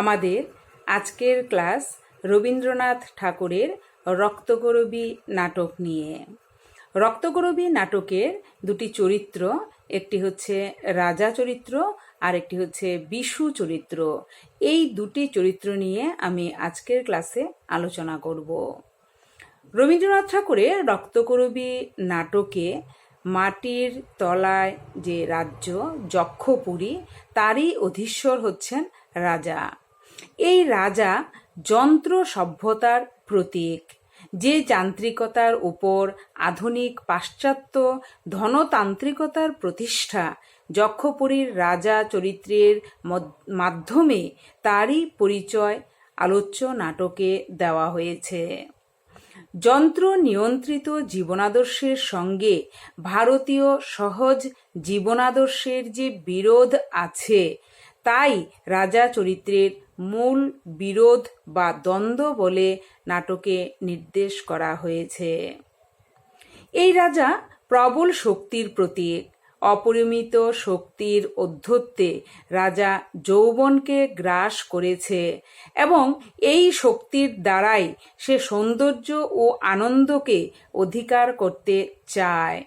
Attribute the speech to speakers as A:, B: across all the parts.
A: আমাদের আজকের ক্লাস রবীন্দ্রনাথ ঠাকুরের রক্তকরবী নাটক নিয়ে। রক্তকরবী নাটকের দুটি চরিত্র, একটি হচ্ছে রাজা চরিত্র আর একটি হচ্ছে বিশু চরিত্র। এই দুটি চরিত্র নিয়ে আমি আজকের ক্লাসে আলোচনা করব। রবীন্দ্রনাথ ঠাকুরের রক্তকরবী নাটকে মাটির তলায় যে রাজ্য যক্ষপুরী, তারই অধীশ্বর হচ্ছেন রাজা। এই রাজা যন্ত্র সভ্যতার প্রতীক, যে যান্ত্রিকতার উপর আধুনিক পাশ্চাত্য ধনতান্ত্রিকতার প্রতিষ্ঠা যক্ষপুরীর রাজা চরিত্রের মাধ্যমে তারই পরিচয় আলোচ্য নাটকে দেওয়া হয়েছে। যন্ত্র নিয়ন্ত্রিত জীবনাদর্শের সঙ্গে ভারতীয় সহজ জীবনাদর্শের যে বিরোধ আছে, তাই রাজা চরিত্রের মূল বিরোধ বা দ্বন্দ্ব বলে নাটকে নির্দেশ করা হয়েছে। এই রাজা প্রবল শক্তির প্রতীক। অপরিমিত শক্তির অধ্যত্বে রাজা যৌবনকে গ্রাস করেছে এবং এই শক্তির দ্বারাই সে সৌন্দর্য ও আনন্দকে অধিকার করতে চায়।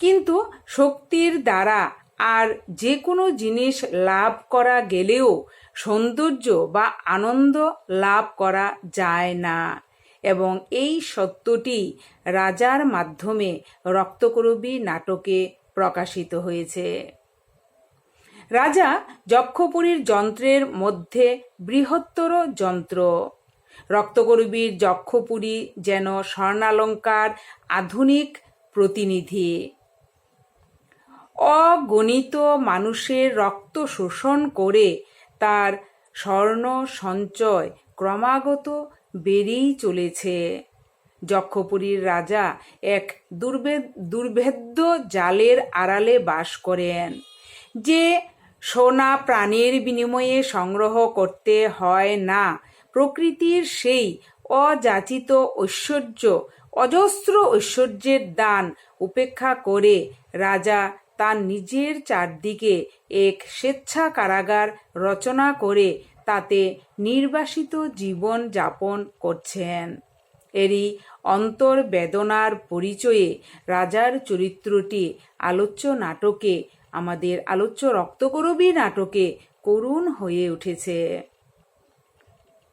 A: কিন্তু শক্তির দ্বারা আর যে কোনো জিনিস লাভ করা গেলেও সৌন্দর্য বা আনন্দ লাভ করা যায় না। এবং এই সত্যটি রাজার মাধ্যমে রক্তকরবী নাটকে প্রকাশিত হয়েছে। রাজা যক্ষপুরীর যন্ত্রের মধ্যে বৃহত্তর যন্ত্র। রক্তকরবীর যক্ষপুরী যেন স্বর্ণালঙ্কার আধুনিক প্রতিনিধি। অগণিত মানুষের রক্ত শোষণ করে তার স্বর্ণ সঞ্চয় ক্রমাগত বেড়েই চলেছে। যক্ষপুরীর রাজা এক দুর্ভেদ দুর্ভেদ্য জালের আড়ালে বাস করেন, যে সোনা প্রাণের বিনিময়ে সংগ্রহ করতে হয় না। প্রকৃতির সেই অযাচিত ঐশ্বর্য, অজস্র ঐশ্বর্যের দান উপেক্ষা করে রাজা তার নিজের চারদিকে এক স্বেচ্ছা কারাগার রচনা করে তাতে নির্বাসিত জীবন যাপন করছেন। এরই অন্তর্বেদনার পরিচয়ে রাজার চরিত্রটি আলোচ্য নাটকে, আমাদের আলোচ্য রক্তকরবী নাটকে করুণ হয়ে উঠেছে।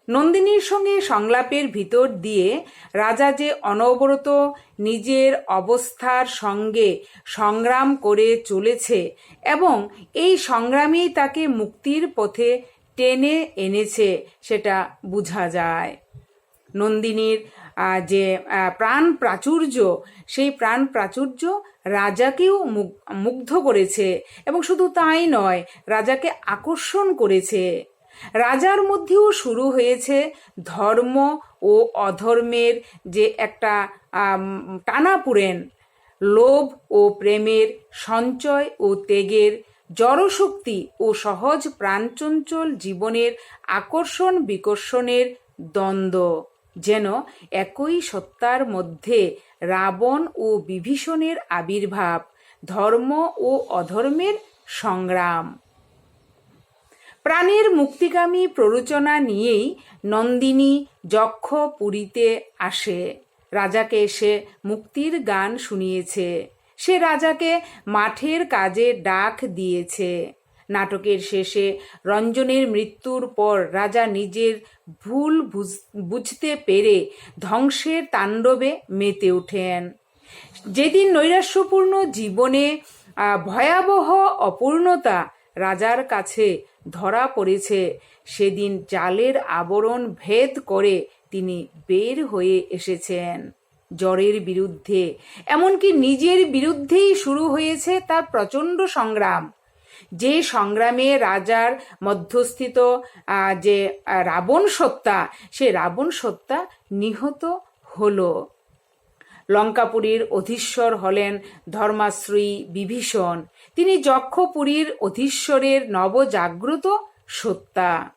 A: নন্দিনীর সঙ্গে সংলাপের ভিতর দিয়ে রাজা যে অনবরত নিজের অবস্থার সঙ্গে সংগ্রাম করে চলেছে এবং এই সংগ্রামেই তাকে মুক্তির পথে টেনে এনেছে, সেটা বোঝা যায়। নন্দিনীর যে প্রাণ প্রাচুর্য, সেই প্রাণ প্রাচুর্য রাজাকেও মুগ- মুগ্ধ করেছে এবং শুধু তাই নয়, রাজাকে আকর্ষণ করেছে। রাজার মধ্যেও শুরু হয়েছে ধর্ম ও অধর্মের যে একটা টানাপুরেন লোভ ও প্রেমের সঞ্চয় ও ত্যাগের জড়শক্তি ও সহজ প্রাণচঞ্চল জীবনের আকর্ষণ বিকর্ষণের দ্বন্দ্ব যেন একই সত্তার মধ্যে রাবণ ও বিভীষণের আবির্ভাব, ধর্ম ও অধর্মের সংগ্রাম। প্রাণের মুক্তিকামী প্ররোচনা নিয়েই নন্দিনী যক্ষ পুরীতে আসে। রাজাকে সে মুক্তির গান শুনিয়েছে। সে রাজাকে মাঠের কাজে ডাক দিয়েছে। নাটকের শেষে রঞ্জনের মৃত্যুর পর রাজা নিজের ভুল বুঝ- বুঝতে পেরে ধ্বংসের তাণ্ডবে মেতে ওঠেন। যেদিন নৈরাশ্যপূর্ণ জীবনে ভয়াবহ অপূর্ণতা রাজার কাছে ধরা পড়েছে। সেদিন জালের আবরণ ভেদ করে তিনি বের হয়ে এসেছেন জ্বরের বিরুদ্ধে। এমনকি নিজের বিরুদ্ধেই শুরু হয়েছে তার প্রচণ্ড সংগ্রাম। যে সংগ্রামে রাজার মধ্যস্থিত যে রাবণ সত্তা, সে রাবণ সত্তা নিহত হলো। লঙ্কাপুরীর অধীশ্বর হলেন ধর্মাশ্রয়ী বিভীষণ। তিনি যক্ষপুরীর অধীশ্বরের নবজাগ্রত সত্তা।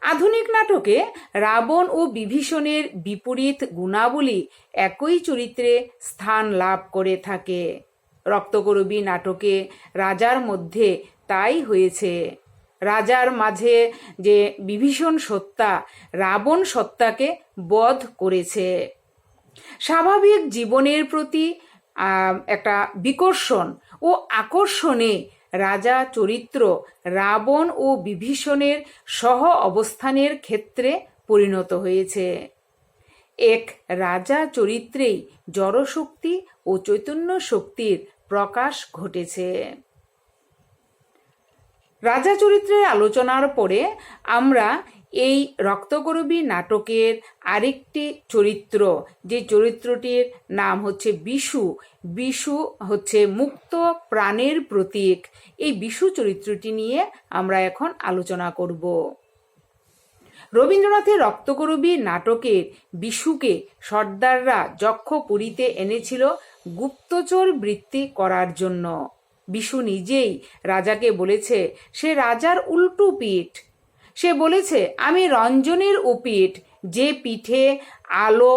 A: আধুনিক নাটকে রাবণ ও বিভীষণের বিপরীত গুণাবলী একই চরিত্রে স্থান লাভ করে থাকে। রক্তকরবী নাটকে রাজার মধ্যে তাই হয়েছে। রাজার মাঝে যে বিভীষণ সত্তা, রাবণ সত্তাকে বধ করেছে। স্বাভাবিক জীবনের প্রতি একটা বিকর্ষণ ও আকর্ষণে রাজা চরিত্র রাবণ ও বিভীষণের সহ অবস্থানের ক্ষেত্রে পরিণত হয়েছে। এক রাজা চরিত্রেই জড়শক্তি ও চৈতন্য শক্তির প্রকাশ ঘটেছে। রাজা চরিত্রের আলোচনার পরে আমরা এই রক্তগরবী নাটকের আরেকটি চরিত্র, যে চরিত্রটির নাম হচ্ছে বিশু। বিশু হচ্ছে মুক্ত প্রাণের প্রতীক। এই বিশু চরিত্রটি নিয়ে আমরা এখন আলোচনা করব। রবীন্দ্রনাথের রক্তকরবী নাটকের বিশুকে সর্দাররা যক্ষ যক্ষপুরীতে এনেছিল গুপ্তচর বৃত্তি করার জন্য। বিশু নিজেই রাজাকে বলেছে, সে রাজার উল্টো পিঠ। সে বলেছে, আমি রঞ্জনের উপিঠ যে পিঠে আলো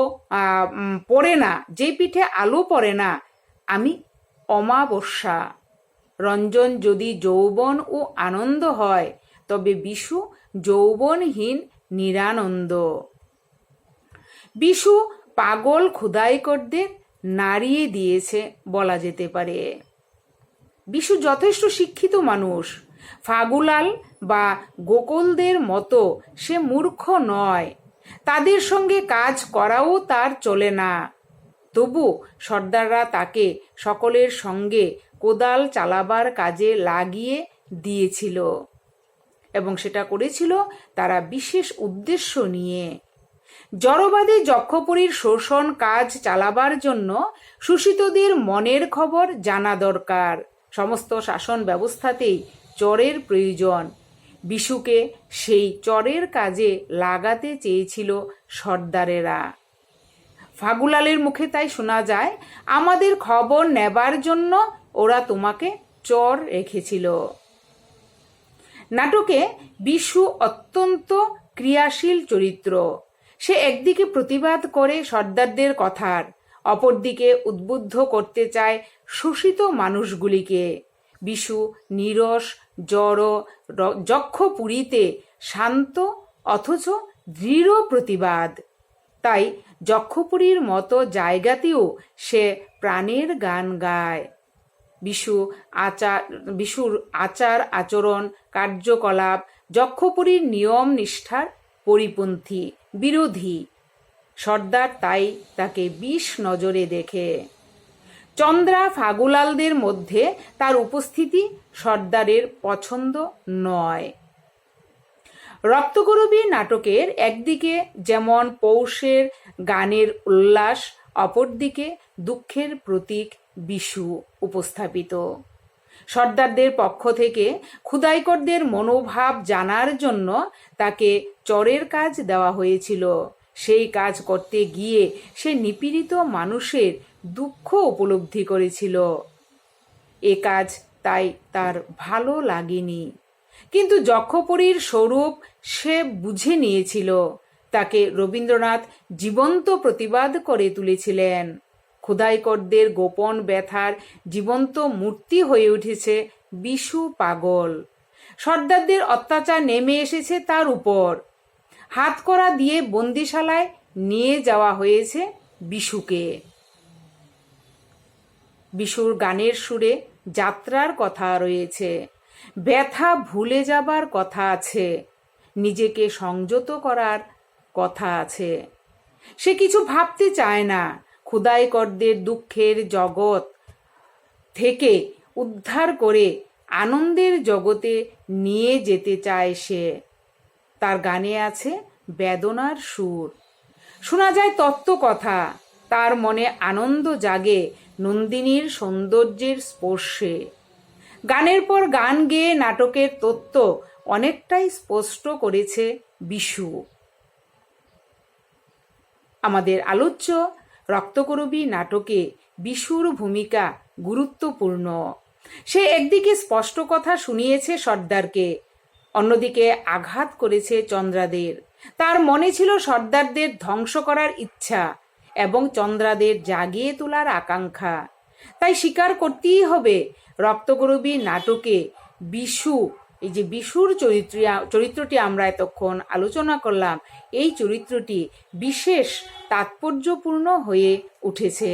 A: পড়ে না, যে পিঠে আলো পড়ে না, আমি অমাবস্যা। রঞ্জন যদি যৌবন ও আনন্দ হয়, তবে বিশু যৌবনহীন নিরানন্দ। বিশু পাগল ক্ষুদাইকরদের নাড়িয়ে দিয়েছে বলা যেতে পারে। বিশু যথেষ্ট শিক্ষিত মানুষ। ফাগুলাল বা গোকুলদের মতো সে মূর্খ নয়। তাদের সঙ্গে কাজ করাও তার চলে না। তবু সর্দাররা তাকে সকলের সঙ্গে কোদাল চালাবার কাজে লাগিয়ে দিয়েছিল এবং সেটা করেছিল তারা বিশেষ উদ্দেশ্য নিয়ে। জড়বাদী যক্ষপুরীর শোষণ কাজ চালাবার জন্য শোষিতদের মনের খবর জানা দরকার। সমস্ত শাসন ব্যবস্থাতেই চরের প্রয়োজন। বিশুকে সেই চরের কাজে লাগাতে চেয়েছিল সর্দারেরা। ফাগুলালের মুখে তাই শোনা যায়, আমাদের খবর নেবার জন্য ওরা তোমাকে চর রেখেছিল। নাটকে বিশু অত্যন্ত ক্রিয়াশীল চরিত্র। সে একদিকে প্রতিবাদ করে সর্দারদের কথার, অপরদিকে উদ্বুদ্ধ করতে চায় শোষিত মানুষগুলিকে। বিশু নিরস জড় যক্ষপুরীতে শান্ত অথচ দৃঢ় প্রতিবাদ। তাই যক্ষপুরীর মতো জায়গাতেও সে প্রাণের গান গায়। বিশু আচার, বিশুর আচার আচরণ, কার্যকলাপ, যক্ষপুরীর নিয়ম নিষ্ঠার পরিপন্থী, বিরোধী। সর্দার তাই তাকে বিষ নজরে দেখে। চন্দ্রা ফাগুলালদের মধ্যে তার উপস্থিতি সর্দারের পছন্দ নয়। রক্তগরবী নাটকের একদিকে যেমন পৌষের গানের উল্লাস, অপরদিকে দুঃখের প্রতীক বিশু উপস্থাপিত। সর্দারদের পক্ষ থেকে ক্ষুদাইকরদের মনোভাব জানার জন্য তাকে চরের কাজ দেওয়া হয়েছিল। সেই কাজ করতে গিয়ে সে নিপীড়িত মানুষের দুঃখ উপলব্ধি করেছিল। এ কাজ তাই তার ভালো লাগেনি। কিন্তু যক্ষপুরীর স্বরূপ সে বুঝে নিয়েছিল। তাকে রবীন্দ্রনাথ জীবন্ত প্রতিবাদ করে তুলেছিলেন। ক্ষুদাইকরদের গোপন ব্যথার জীবন্ত মূর্তি হয়ে উঠেছে বিশু পাগল। সর্দারদের অত্যাচার নেমে এসেছে তার উপর। হাতকড়া দিয়ে বন্দিশালায় নিয়ে যাওয়া হয়েছে বিশুকে। বিশুর গানের সুরে যাত্রার কথা রয়েছে। ব্যথা ভুলে যাবার কথা আছে। নিজেকে সংযত করার কথা আছে। সে কিছু ভাবতে চায় না। ক্ষুদাইকরদের দুঃখের জগৎ থেকে উদ্ধার করে আনন্দের জগতে নিয়ে যেতে চায় সে। তার গানে আছে বেদনার সুর। শোনা যায় তত্ত্ব কথা, তার মনে আনন্দ জাগে নন্দিনীর সৌন্দর্যের স্পর্শে। গানের পর গান গেয়ে নাটকের তত্ত্ব অনেকটাই স্পষ্ট করেছে বিশু। আমাদের আলোচ্য রক্তকরবী নাটকে বিশুর ভূমিকা গুরুত্বপূর্ণ। সে একদিকে স্পষ্ট কথা শুনিয়েছে সর্দারকে অন্যদিকে আঘাত করেছে চন্দ্রাদের। তার মনে ছিল সর্দারদের ধ্বংস করার ইচ্ছা এবং চন্দ্রাদের জাগিয়ে তোলার আকাঙ্ক্ষা। তাই স্বীকার করতেই হবে রক্তকরবী নাটকে বিশু, এই যে বিশুর চরিত্র, চরিত্রটি আমরা এতক্ষণ আলোচনা করলাম, এই চরিত্রটি বিশেষ তাৎপর্যপূর্ণ হয়ে উঠেছে।